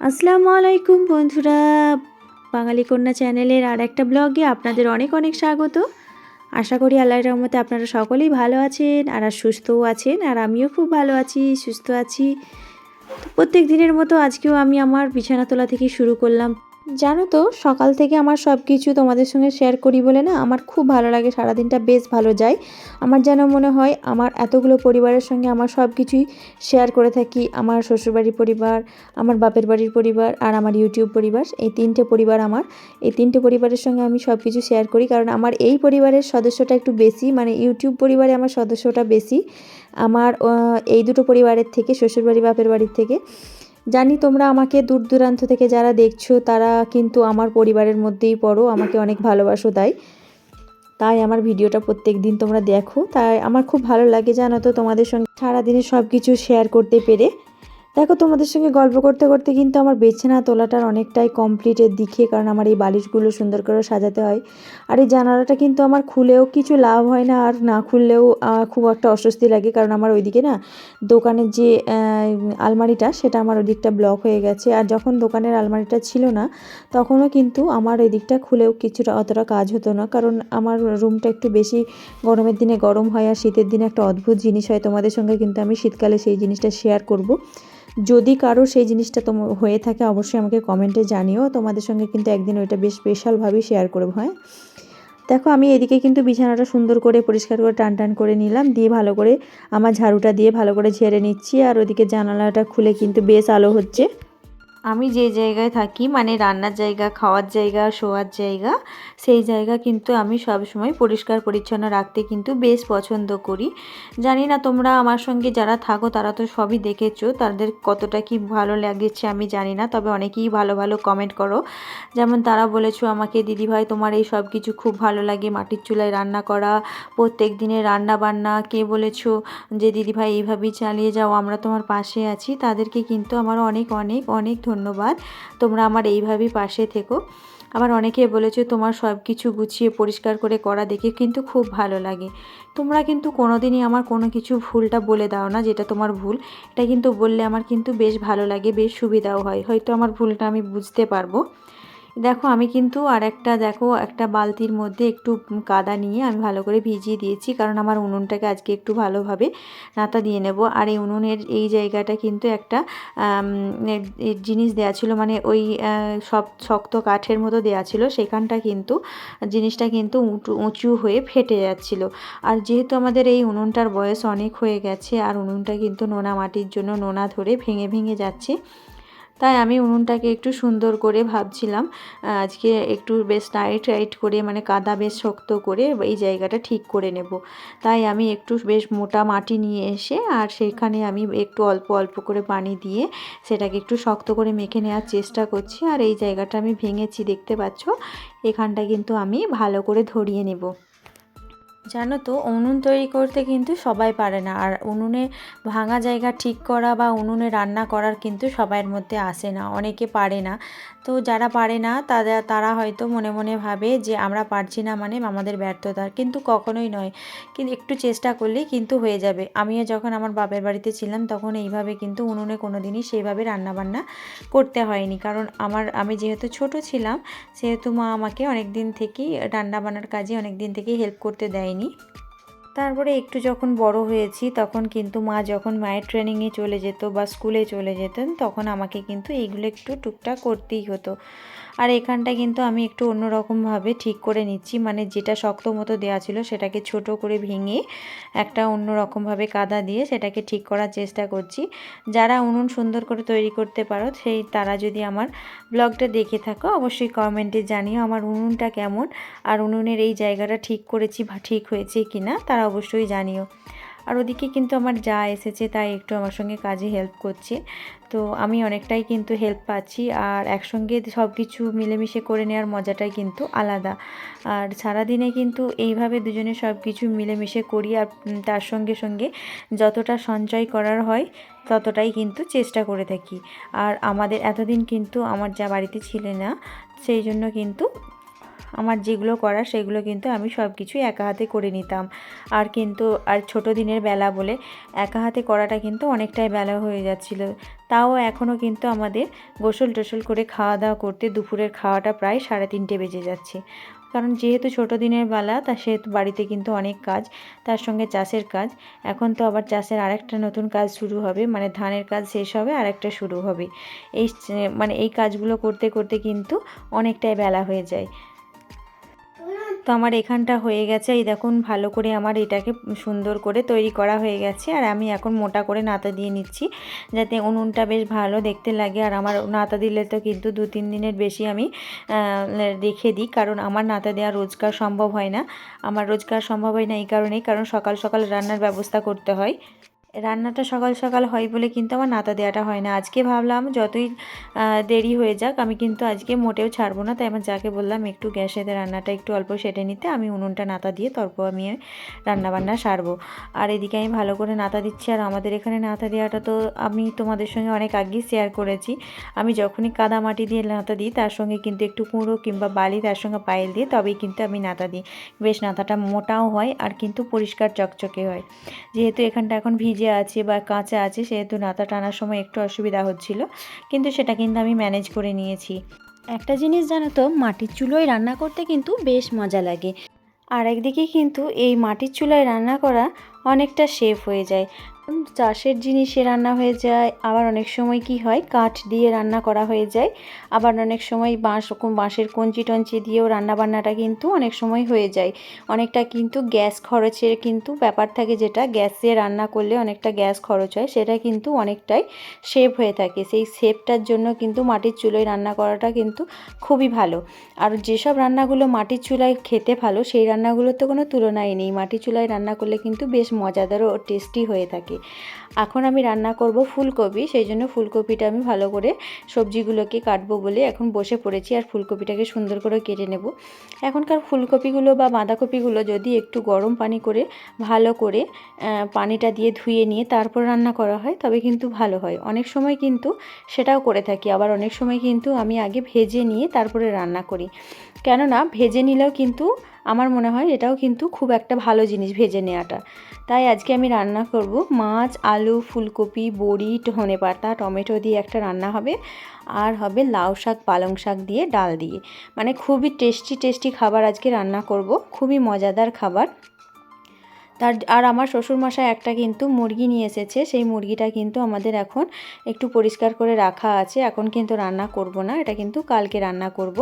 আসসালামু আলাইকুম বন্ধুরা। বাঙালি কন্যা চ্যানেলের আর একটা ব্লগে আপনাদের অনেক অনেক স্বাগত। আশা করি আল্লাহ রহমতে আপনারা সকলেই ভালো আছেন আর আর সুস্থও আছেন আর আমিও খুব ভালো আছি, সুস্থ আছি। প্রত্যেক দিনের মতো আজকেও আমি আমার বিছানা তোলা থেকে শুরু করলাম জানো তো, সকাল থেকে আমার সব কিছু তোমাদের সঙ্গে শেয়ার করি বলে না আমার খুব ভালো লাগে, সারাদিনটা বেশ ভালো যায়। আমার যেন মনে হয়, আমার এতগুলো পরিবারের সঙ্গে আমার সব কিছুই শেয়ার করে থাকি। আমার শ্বশুরবাড়ির পরিবার, আমার বাপের বাড়ির পরিবার আর আমার ইউটিউব পরিবার। এই তিনটে পরিবার আমার। এই তিনটে পরিবারের সঙ্গে আমি সব কিছু শেয়ার করি কারণ আমার এই পরিবারের সদস্যটা একটু বেশি মানে ইউটিউব পরিবারে আমার সদস্যটা বেশি। আমার এই দুটো পরিবারের থেকে, শ্বশুরবাড়ি, বাপের বাড়ির থেকে। জানি তোমরা আমাকে দূর দূরান্ত থেকে যারা দেখছ, তারা কিন্তু আমার পরিবারের মধ্যেই পড়ো, আমাকে অনেক ভালোবাসো তাই। তাই আমার ভিডিওটা প্রত্যেক দিন তোমরা দেখো। তাই আমার খুব ভালো লাগে জানো তো তোমাদের সঙ্গে সারাদিনে সব কিছু শেয়ার করতে পেরে। দেখো, তোমাদের সঙ্গে গল্প করতে করতে কিন্তু আমার বিছানা তোলাটার অনেকটাই কমপ্লিটের দিকে, কারণ আমার এই বালিশগুলো সুন্দর করে সাজাতে হয়। আর এই জানালাটা কিন্তু আমার খুলেও কিছু লাভ হয় না, আর না খুললেও খুব একটা অস্বস্তি লাগে, কারণ আমার ওইদিকে না দোকানের যে আলমারিটা, সেটা আমার ওদিকটা ব্লক হয়ে গেছে। আর যখন দোকানের আলমারিটা ছিল না, তখনও কিন্তু আমার এই দিকটা খুলেও কিছুটা অতটা কাজ হতো না, কারণ আমার রুমটা একটু বেশি গরমের দিনে গরম হয়, আর শীতের দিনে একটা অদ্ভুত জিনিস হয়। তোমাদের সঙ্গে কিন্তু আমি শীতকালে সেই জিনিসটা শেয়ার করব। যদি কারও সেই জিনিসটা তোম, হয়ে থাকে, অবশ্যই আমাকে কমেন্টে জানিও। তোমাদের সঙ্গে কিন্তু একদিন ওইটা বেশ স্পেশালভাবেই শেয়ার করব, হয়? দেখো, আমি এদিকে কিন্তু বিছানাটা সুন্দর করে পরিষ্কার করে টান টান করে নিলাম, দিয়ে ভালো করে আমার ঝাড়ুটা দিয়ে ভালো করে ঝেড়ে নিচ্ছি, আর ওদিকে জানালাটা খুলে কিন্তু বেশ আলো হচ্ছে। আমি যে জায়গায় থাকি মানে রান্নার জায়গা, খাওয়ার জায়গা, শোয়ার জায়গা, সেই জায়গা কিন্তু আমি সব সময় পরিষ্কার, পরিচ্ছন্ন রাখতে কিন্তু বেশ পছন্দ করি। জানি না তোমরা আমার সঙ্গে যারা থাকো, তারা তো সবই দেখেছ, তাদের কতটা কি ভালো লাগেছে আমি জানি না, তবে অনেকেই ভালো ভালো কমেন্ট করো। যেমন তারা বলেছ আমাকে দিদিভাই তোমার এই সব কিছু খুব ভালো লাগে, মাটির চুলায় রান্না করা, প্রত্যেক দিনের রান্না বান্না। কে বলেছ যে দিদিভাই এইভাবেই চালিয়ে যাও, আমরা তোমার পাশে আছি। তাদেরকে কিন্তু আমার অনেক অনেক অনেক ধন্যবাদ। তোমরা আমার এইভাবেই পাশে থেকো। আবার অনেকে বলেছে, তোমার সব কিছু গুছিয়ে, পরিষ্কার করে করা দেখে কিন্তু খুব ভালো লাগে। তোমরা কিন্তু কোনোদিনই আমার কোনো কিছু ভুলটা বলে দাও না, যেটা তোমার ভুল। এটা কিন্তু বললে আমার কিন্তু বেশ ভালো লাগে, বেশ সুবিধাও হয়। হয়তো আমার ভুলটা আমি বুঝতে পারব। দেখো, আমি কিন্তু আর একটা দেখো, একটা বালতির মধ্যে একটু কাদা নিয়ে আমি ভালো করে ভিজিয়ে দিয়েছি, কারণ আমার উনুনটাকে আজকে একটু ভালোভাবে নাতা দিয়ে নেব। আর এই উনুনের এই জায়গাটা কিন্তু একটা জিনিস দেয়া ছিল মানে ওই সব শক্ত কাঠের মতো দেয়া ছিল, সেখানটা কিন্তু জিনিসটা কিন্তু উঁচু হয়ে ফেটে যাচ্ছিল। আর যেহেতু আমাদের এই উনুনটার বয়স অনেক হয়ে গেছে, আর উনুনটা কিন্তু নোনা মাটির জন্য নোনা ধরে ভেঙে ভেঙে যাচ্ছে তাই আমি উনুনটাকে একটু সুন্দর করে ভাবছিলাম আজকে একটু বেশ টাইট টাইট করে মানে কাদা বেশ শক্ত করে এই জায়গাটা ঠিক করে নেব। তাই আমি একটু বেশ মোটা মাটি নিয়ে এসে আর সেখানে আমি একটু অল্প অল্প করে পানি দিয়ে সেটাকে একটু শক্ত করে মেখে নেওয়ার চেষ্টা করছি। আর এই জায়গাটা আমি ভেঙেছি, দেখতে পাচ্ছ? এখানটা কিন্তু আমি ভালো করে ধরিয়ে নেব। জানো তো, উনুন তৈরি করতে কিন্তু সবাই পারে না। আর উনুনে ভাঙা জায়গা ঠিক করা বা উনুনে রান্না করার কিন্তু সবাইয়ের মধ্যে আসে না, অনেকে পারে না। তো যারা পারে না তারা তারা হয়তো মনে মনে ভাবে যে আমরা পারছি না মানে আমাদের ব্যর্থতা, কিন্তু কখনোই নয়। কিন্তু একটু চেষ্টা করলেই কিন্তু হয়ে যাবে। আমিও যখন আমার বাপের বাড়িতে ছিলাম, তখন এইভাবে কিন্তু উনুনে কোনো দিনই সেইভাবে রান্নাবান্না করতে হয়নি। কারণ আমার, আমি যেহেতু ছোট ছিলাম, সেহেতু মা আমাকে অনেক দিন থেকেই রান্নাবান্নার কাজে অনেক দিন থেকেই হেল্প করতে দেয়নি। তারপরে একটু যখন বড় হয়েছি, তখন কিন্তু মা যখন মায়ের ট্রেনিংয়ে চলে যেত বা স্কুলে চলে যেতেন, তখন আমাকে কিন্তু এইগুলো একটু টুকটাক করতেই হতো। আর এখানটা কিন্তু আমি একটু অন্যরকমভাবে ঠিক করে নিচ্ছি মানে যেটা শক্ত মতো দেওয়া ছিল সেটাকে ছোট করে ভেঙে একটা অন্যরকমভাবে কাদা দিয়ে সেটাকে ঠিক করার চেষ্টা করছি। যারা উনুন সুন্দর করে তৈরি করতে পারো, সেই তারা যদি আমার ব্লগটা দেখে থাকো, অবশ্যই কমেন্টে জানিও আমার উনুনটা কেমন, আর উনুনের এই জায়গাটা ঠিক করেছি বা ঠিক হয়েছে কি না তারা অবশ্যই জানিও। আর ওদিকে কিন্তু আমার যা এসেছে তাই একটু আমার সঙ্গে কাজে হেল্প করছে। তো আমি অনেকটাই কিন্তু হেল্প পাচ্ছি আর একসঙ্গে সব কিছু মিলেমিশে করে নেওয়ার মজাটাই কিন্তু আলাদা। আর সারাদিনে কিন্তু এইভাবে দুজনে সব কিছু মিলেমিশে করি আর তার সঙ্গে সঙ্গে যতটা সঞ্চয় করার হয় ততটাই কিন্তু চেষ্টা করে থাকি। আর আমাদের এতদিন কিন্তু আমার যা বাড়িতে ছিলে না, সেই জন্য কিন্তু আমার যেগুলো করার সেগুলো কিন্তু আমি সব কিছুই একা হাতে করে নিতাম। আর কিন্তু, আর ছোট দিনের বেলা বলে একা হাতে করাটা কিন্তু অনেকটাই বেলা হয়ে যাচ্ছিল। তাও এখনও কিন্তু আমাদের গোসল টোসল করে খাওয়া দাওয়া করতে দুপুরের খাওয়াটা প্রায় সাড়ে তিনটে বেজে যাচ্ছে। কারণ যেহেতু ছোট দিনের বেলা, তা সেহেতু বাড়িতে কিন্তু অনেক কাজ, তার সঙ্গে চাষের কাজ। এখন তো আবার চাষের আরেকটা নতুন কাজ শুরু হবে মানে ধানের কাজ শেষ হবে, আরেকটা শুরু হবে। এই মানে এই কাজগুলো করতে করতে কিন্তু অনেকটাই বেলা হয়ে যায়। তো আমার এখানটা হয়ে গেছে। এই দেখুন, ভালো করে আমার এটাকে সুন্দর করে তৈরি করা হয়ে গেছে। আর আমি এখন মোটা করে নাতা দিয়ে নিচ্ছি, যাতে উনুনটা বেশ ভালো দেখতে লাগে। আর আমার নাতা দিলে তো কিন্তু দু তিন দিনের বেশি আমি রেখে দিই। কারণ আমার নাতা দেওয়া রোজগার সম্ভব হয় না। আমার রোজগার সম্ভব হয় না এই কারণেই। কারণ সকাল সকাল রান্নার ব্যবস্থা করতে হয়। রান্নাটা সকাল সকাল হয় বলে কিন্তু আমার নাতা দেওয়াটা হয় না। আজকে ভাবলাম যতই দেরি হয়ে যাক, আমি কিন্তু আজকে মোটেও ছাড়বো না। তাই আমার যাকে বললাম একটু গ্যাসেতে রান্নাটা একটু অল্প সেটে নিতে, আমি উনুনটা নাতা দিয়ে তারপর আমি রান্নাবান্না সারবো। আর এদিকে আমি ভালো করে নাতা দিচ্ছি। আর আমাদের এখানে নাতা দেওয়াটা তো আমি তোমাদের সঙ্গে অনেক আগেই শেয়ার করেছি। আমি যখনই কাদা মাটি দিয়ে নাতা দিই, তার সঙ্গে কিন্তু একটু কুঁড়ো কিংবা বালি তার সঙ্গে পায়েল দিয়ে তবেই কিন্তু আমি নাতা দিই। বেশ নাতাটা মোটাও হয় আর কিন্তু পরিষ্কার চকচকে হয়। যেহেতু এখানটা এখন ভিজে আছে বা কাঁচা আছে সেহেতু নাতা টানার সময় একটু অসুবিধা হচ্ছিল, কিন্তু সেটা কিন্তু আমি ম্যানেজ করে নিয়েছি। একটা জিনিস জানো তো, মাটির চুলোয় রান্না করতে কিন্তু বেশ মজা লাগে। আর একদিকে কিন্তু এই মাটির চুলায় রান্না করা অনেকটা সেফ হয়ে যায়। চাষের জিনিসে রান্না হয়ে যায়, আবার অনেক সময় কি হয়, কাঠ দিয়ে রান্না করা হয়ে যায়, আবার অনেক সময় বাঁশ বাঁশের কঞ্চি টঞ্চি দিয়েও রান্না বান্নাটা কিন্তু অনেক সময় হয়ে যায়। অনেকটা কিন্তু গ্যাস খরচের কিন্তু ব্যাপার থাকে যেটা, গ্যাসে রান্না করলে অনেকটা গ্যাস খরচ হয়, সেটা কিন্তু অনেকটাই সেভ হয়ে থাকে। সেই সেভটার জন্য কিন্তু মাটির চুলোয় রান্না করাটা কিন্তু খুবই ভালো। আর যেসব রান্নাগুলো মাটির চুলায় খেতে ভালো, সেই রান্নাগুলোর তো কোনো তুলনাই নেই। মাটির চুলায় রান্না করলে কিন্তু বেশ মজাদার ও টেস্টি হয়ে থাকে। এখন আমি রান্না করব ফুলকপি, সেই জন্য ফুলকপিটা আমি ভালো করে সবজিগুলোকে কাটবো বলে এখন বসে পড়েছি আর ফুলকপিটাকে সুন্দর করে কেটে নেব। এখনকার ফুলকপিগুলো বা বাঁধাকপিগুলো যদি একটু গরম পানি করে, ভালো করে পানিটা দিয়ে ধুয়ে নিয়ে তারপর রান্না করা হয়, তবে কিন্তু ভালো হয়। অনেক সময় কিন্তু সেটাও করে থাকি, আবার অনেক সময় কিন্তু আমি আগে ভেজে নিয়ে তারপরে রান্না করি। কেননা, ভেজে নিলেও কিন্তু আমার মনে হয় এটাও কিন্তু খুব একটা ভালো জিনিস ভেজে নেওয়াটা তাই আজকে আমি রান্না করব মাছ, আলু, ফুলকপি, বড়ি, ধনে পাতা, টমেটো দিয়ে একটা রান্না হবে। আর হবে লাউ শাক, পালং শাক দিয়ে ডাল দিয়ে। মানে খুবই টেস্টি টেস্টি খাবার আজকে রান্না করব। খুবই মজাদার খাবার। তার আর আমার শ্বশুরমশাই একটা কিন্তু মুরগি নিয়ে এসেছে। সেই মুরগিটা কিন্তু আমাদের এখন একটু পরিষ্কার করে রাখা আছে। এখন কিন্তু রান্না করব না, এটা কিন্তু কালকে রান্না করব।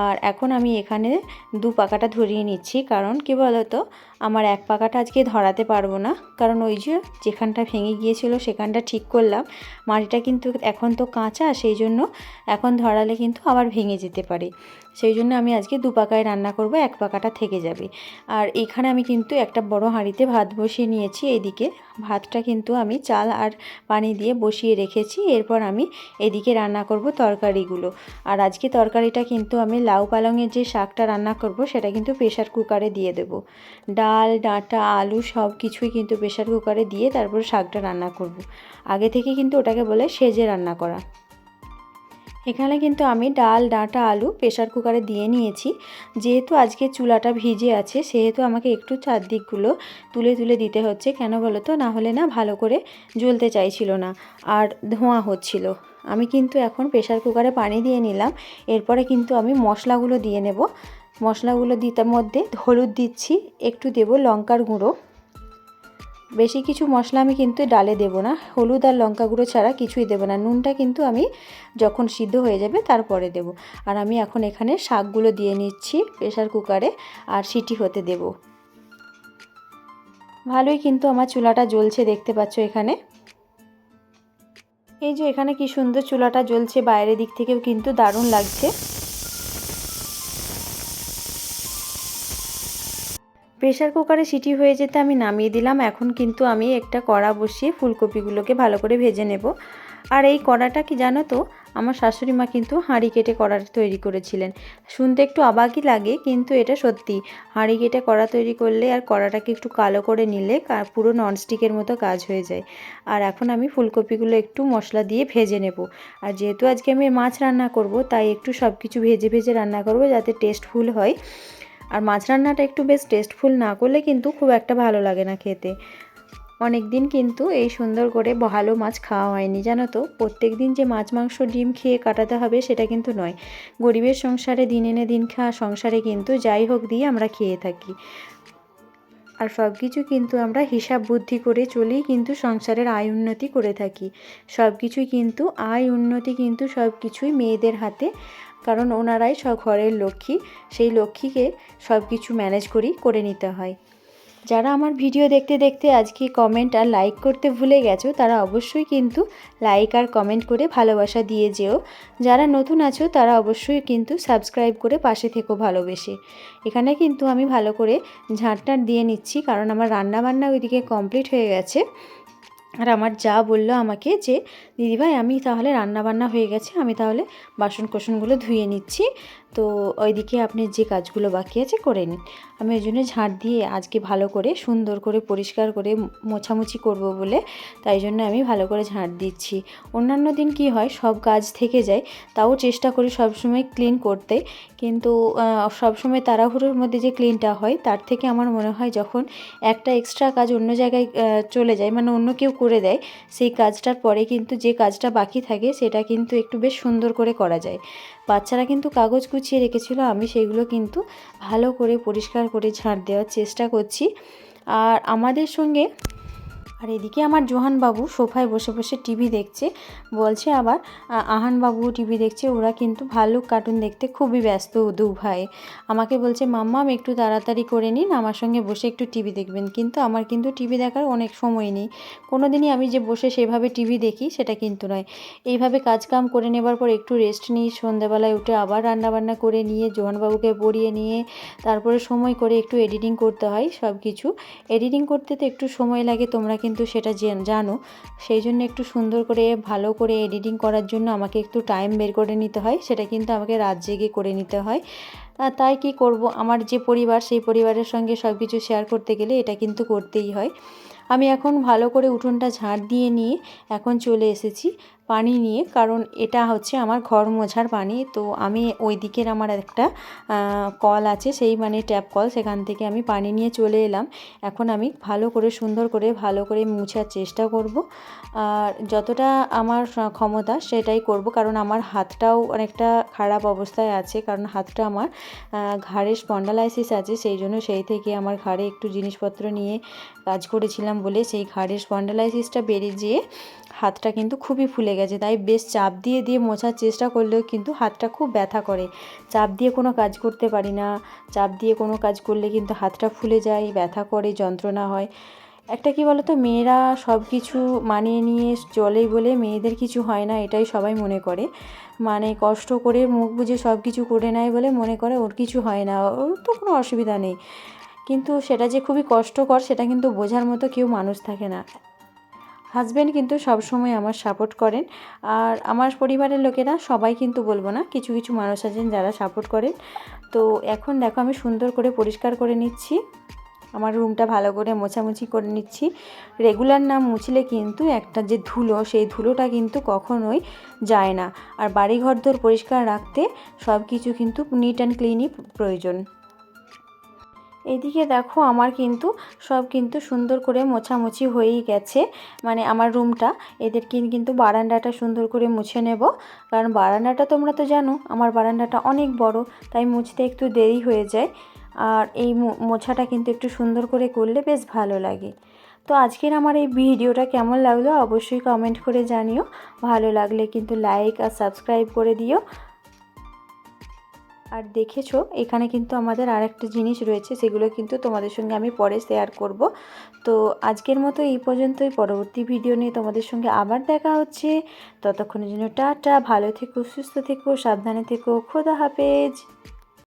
আর এখন আমি এখানে দু পাকাটা ধরিয়ে নিচ্ছি। কারণ কী বলতো, আমার এক পাকাটা আজকে ধরাতে পারব না। কারণ ওই যে যেখানটা ভেঙে গিয়েছিল সেখানটা ঠিক করলাম। মাটিটা কিন্তু এখন তো কাঁচা, সেই জন্য এখন ধরালে কিন্তু আবার ভেঙে যেতে পারে। সেই জন্য আমি আজকে দু পাকায় রান্না করব, এক পাকাটা থেকে যাবে। আর এখানে আমি কিন্তু একটা বড় হাঁড়িতে ভাত বসিয়ে নিয়েছি এদিকে। ভাতটা কিন্তু আমি চাল আর পানি দিয়ে বসিয়ে রেখেছি। এরপর আমি এদিকে রান্না করব তরকারিগুলো। আর আজকে তরকারিটা কিন্তু আমি লাউ পালংয়ের যে শাকটা রান্না করব, সেটা কিন্তু প্রেশার কুকারে দিয়ে দেব। ডাল, ডাঁটা, আলু সব কিছুই কিন্তু প্রেশার কুকারে দিয়ে তারপর শাকটা রান্না করব। আগে থেকে কিন্তু ওটাকে বলে সেজে রান্না করা। এখানে কিন্তু আমি ডাল, ডাঁটা, আলু প্রেশার কুকারে দিয়ে নিয়েছি। যেহেতু আজকে চুলাটা ভিজে আছে, সেহেতু আমাকে একটু চারদিকগুলো তুলে তুলে দিতে হচ্ছে। কেন বলো তো? না হলে না ভালো করে জ্বলতে চাইছিল না আর ধোঁয়া হচ্ছিল। আমি কিন্তু এখন প্রেশার কুকারে পানি দিয়ে নিলাম। এরপরে কিন্তু আমি মশলাগুলো দিয়ে নেব। মশলাগুলো দিতে মধ্যে হলুদ দিচ্ছি, একটু দেব লঙ্কার গুঁড়ো। বেশি কিছু মশলা আমি কিন্তু ডালে দেবো না। হলুদ আর লঙ্কা গুঁড়ো ছাড়া কিছুই দেবো না। নুনটা কিন্তু আমি যখন সিদ্ধ হয়ে যাবে তারপরে দেব। আর আমি এখন এখানে শাকগুলো দিয়ে নিচ্ছি প্রেশার কুকারে আর সিটি হতে দেব। ভালোই কিন্তু আমার চুলাটা জ্বলছে, দেখতে পাচ্ছ এখানে। এই যে এখানে কি সুন্দর চুলাটা জ্বলছে, বাইরের দিক থেকেও কিন্তু দারুণ লাগছে। প্রেশার কুকারে সিটি হয়ে যেতে আমি নামিয়ে দিলাম। এখন কিন্তু আমি একটা কড়া বসিয়ে ফুলকপিগুলোকে ভালো করে ভেজে নেব। আর এই কড়াটা কি জানো তো? আমার শাশুড়ি মা কিন্তু হাঁড়ি কেটে কড়া তৈরি করেছিলেন। শুনতে একটু অবাকই লাগে, কিন্তু এটা সত্যি। হাঁড়ি কেটে কড়া তৈরি করলে আর কড়াটাকে একটু কালো করে নিলে পুরো ননস্টিকের মতো কাজ হয়ে যায়। আর এখন আমি ফুলকপিগুলো একটু মশলা দিয়ে ভেজে নেব। আর যেহেতু আজকে আমি মাছ রান্না করব, তাই একটু সব কিছু ভেজে ভেজে রান্না করব যাতে টেস্টফুল হয়। আর মাছ রান্নাটা একটু বেশ টেস্টফুল না করলে কিন্তু খুব একটা ভালো লাগে না খেতে। অনেক দিন কিন্তু এই সুন্দর করে ভালো মাছ খাওয়া হয়নি, জানো তো? প্রত্যেক দিন যে মাছ, মাংস, ডিম খেয়ে কাটাতে হবে সেটা কিন্তু নয়। গরিবের সংসারে দিন এনে দিন খাওয়া সংসারে কিন্তু যাই হোক দিয়ে আমরা খেয়ে থাকি। আর সব কিছু কিন্তু আমরা হিসাব বুদ্ধি করে চলেই কিন্তু সংসারের আয় উন্নতি করে থাকি। সব কিছুই কিন্তু, আয় উন্নতি কিন্তু সব কিছুই মেয়েদের হাতে কারণ ওনারাই সব ঘরের লক্ষ্মী, সেই লক্ষ্মীকে সব কিছু ম্যানেজ করি করে নিতে হয়। যারা আমার ভিডিও দেখতে দেখতে আজকে কমেন্ট আর লাইক করতে ভুলে গেছো, তারা অবশ্যই কিন্তু লাইক আর কমেন্ট করে ভালোবাসা দিয়ে যেও। যারা নতুন আছো, তারা অবশ্যই কিন্তু সাবস্ক্রাইব করে পাশে থেকো ভালোবেসে। এখানে কিন্তু আমি ভালো করে ঝাঁটটার দিয়ে নিচ্ছি, কারণ আমার রান্না বান্না ওইদিকে কমপ্লিট হয়ে গেছে। আর আমার যা বলল আমাকে যে দিদিভাই আমি তাহলে রান্না বান্না হয়ে গেছে। আমি তাহলে বাসন কোসনগুলো ধুয়ে নিচ্ছি। তো ওইদিকে আপনি যে কাজগুলো বাকি আছে করে নিন। আমি ওই জন্য ঝাঁট দিয়ে আজকে ভালো করে, সুন্দর করে, পরিষ্কার করে মোছামুছি করব বলে তাই জন্য আমি ভালো করে ঝাঁট দিচ্ছি। অন্যান্য দিন কি হয়, সব কাজ থেকে যায়, তাও চেষ্টা করি সবসময় ক্লিন করতে। কিন্তু সবসময় তাড়াহুড়োর মধ্যে যে ক্লিনটা হয়, তার থেকে আমার মনে হয় যখন একটা এক্সট্রা কাজ অন্য জায়গায় চলে যায় মানে অন্য কেউ করে দেয়, সেই কাজটার পরে কিন্তু যে কাজটা বাকি থাকে সেটা কিন্তু একটু বেশ সুন্দর করে করা যায়। বাচ্চারা কিন্তু কাগজ গুছিয়ে রেখেছিল, আমি সেগুলো কিন্তু ভালো করে পরিষ্কার করে ঝাঁট দেওয়ার চেষ্টা করছি। আর আমাদের সঙ্গে আর এদিকে আমার জোহান বাবু সোফায় বসে বসে টিভি দেখছে, বলছে আবার, আ- আহান বাবু টিভি দেখছে, ওরা কিন্তু ভালো কার্টুন দেখতে খুবই ব্যস্ত দু ভাই। আমাকে বলছে মাম্মাম একটু তাড়াতাড়ি করে নিন, আমার সঙ্গে বসে একটু টিভি দেখবেন। কিন্তু আমার কিন্তু টিভি দেখার অনেক সময় নেই। কোনো দিনই আমি যে বসে সেভাবে টিভি দেখি, সেটা কিন্তু নয়। এইভাবে কাজকাম করে নেবার পর একটু রেস্ট নিই সন্ধ্যাবেলায় উঠে আবার রান্নাবান্না করে নিয়ে, জোহানবাবুকে পড়িয়ে নিয়ে, তারপরে সময় করে একটু এডিটিং করতে হয় সব কিছু এডিটিং করতে তো একটু সময় লাগে, তোমরা কিন্তু সেটা জেন- জানো। সেই জন্য একটু সুন্দর করে, ভালো করে এডিটিং করার জন্য আমাকে একটু টাইম বের করে নিতে হয়। সেটা কিন্তু আমাকে রাত জেগে করে নিতে হয়। তাই কি করব? আমার যে পরিবার, সেই পরিবারের সঙ্গে সব কিছু শেয়ার করতে গেলে এটা কিন্তু করতেই হয়। আমি এখন ভালো করে উঠোনটা ঝাঁট দিয়ে নিয়ে এখন চলে এসেছি। পানি নিয়ে, কারণ এটা হচ্ছে আমার ঘর মোছার পানি। তো আমি ওই দিকের আমার একটা কল আছে, সেই মানে ট্যাপ কল, সেখান থেকে আমি পানি নিয়ে চলে এলাম। এখন আমি ভালো করে, সুন্দর করে, ভালো করে মুছার চেষ্টা করব। আর যতটা আমার ক্ষমতা সেটাই করব, কারণ আমার হাতটাও অনেকটা খারাপ অবস্থায় আছে। কারণ হাতটা আমার ঘাড়ে স্পন্ডালাইসিস আছে, সেই জন্য সেই থেকে আমার ঘাড়ে একটু জিনিসপত্র নিয়ে কাজ করেছিলাম বলে সেই ঘাড়ের স্পন্ডালাইসিসটা বেড়ে যেয়ে হাতটা কিন্তু খুবই ফুলে গেছে। তাই বেশ চাপ দিয়ে দিয়ে মোছার চেষ্টা করলেও কিন্তু হাতটা খুব ব্যথা করে। চাপ দিয়ে কোনো কাজ করতে পারি না। চাপ দিয়ে কোনো কাজ করলে কিন্তু হাতটা ফুলে যায়, ব্যথা করে, যন্ত্রণা হয়। একটা কি বলতো, মেয়েরা সব কিছু মানিয়ে নিয়ে চলে বলে মেয়েদের কিছু হয় না, এটাই সবাই মনে করে। মানে কষ্ট করে মুখ বুঝে সব কিছু করে নেয় বলে মনে করে ওর কিছু হয় না, ওর তো কোনো অসুবিধা নেই। কিন্তু সেটা যে খুবই কষ্টকর, সেটা কিন্তু বোঝার মতো কেউ মানুষ থাকে না। হাজব্যান্ড কিন্তু সবসময় আমার সাপোর্ট করেন। আর আমার পরিবারের লোকেরা সবাই কিন্তু বলব না, কিছু কিছু মানুষ আছেন যারা সাপোর্ট করেন। তো এখন দেখো আমি সুন্দর করে পরিষ্কার করে নিচ্ছি। আমার রুমটা ভালো করে মোছামুছি করে নিচ্ছি। রেগুলার না মুছলে কিন্তু একটা যে ধুলো, সেই ধুলোটা কিন্তু কখনোই যায় না। আর বাড়ি ঘরদোর পরিষ্কার রাখতে সব কিছু কিন্তু নিট অ্যান্ড ক্লিনই প্রয়োজন। এদিকে দেখো আমার কিন্তু সব কিন্তু সুন্দর করে মোছামুছি হয়েই গেছে। মানে আমার রুমটা এদেরকে কিন্তু বারান্দাটা সুন্দর করে মুছে নেব। কারণ বারান্দাটা তোমরা তো জানো, আমার বারান্দাটা অনেক বড়, তাই মুছতে একটু দেরি হয়ে যায়। আর এই মোছাটা কিন্তু একটু সুন্দর করে করলে বেশ ভালো লাগে। তো আজকের আমার এই ভিডিওটা কেমন লাগল অবশ্যই কমেন্ট করে জানিও। ভালো লাগলে কিন্তু লাইক আর সাবস্ক্রাইব করে দিও। আর দেখেছ, এখানে কিন্তু আমাদের আর একটা জিনিস রয়েছে, সেগুলো কিন্তু তোমাদের সঙ্গে আমি পরে শেয়ার করব। তো আজকের মতো এই পর্যন্তই, পরবর্তী ভিডিও নিয়ে তোমাদের সঙ্গে আবার দেখা হচ্ছে। ততক্ষণের জন্য টাটা, ভালো থেকো, সুস্থ থেকো, সাবধানে থেকো, খোদা হাফেজ।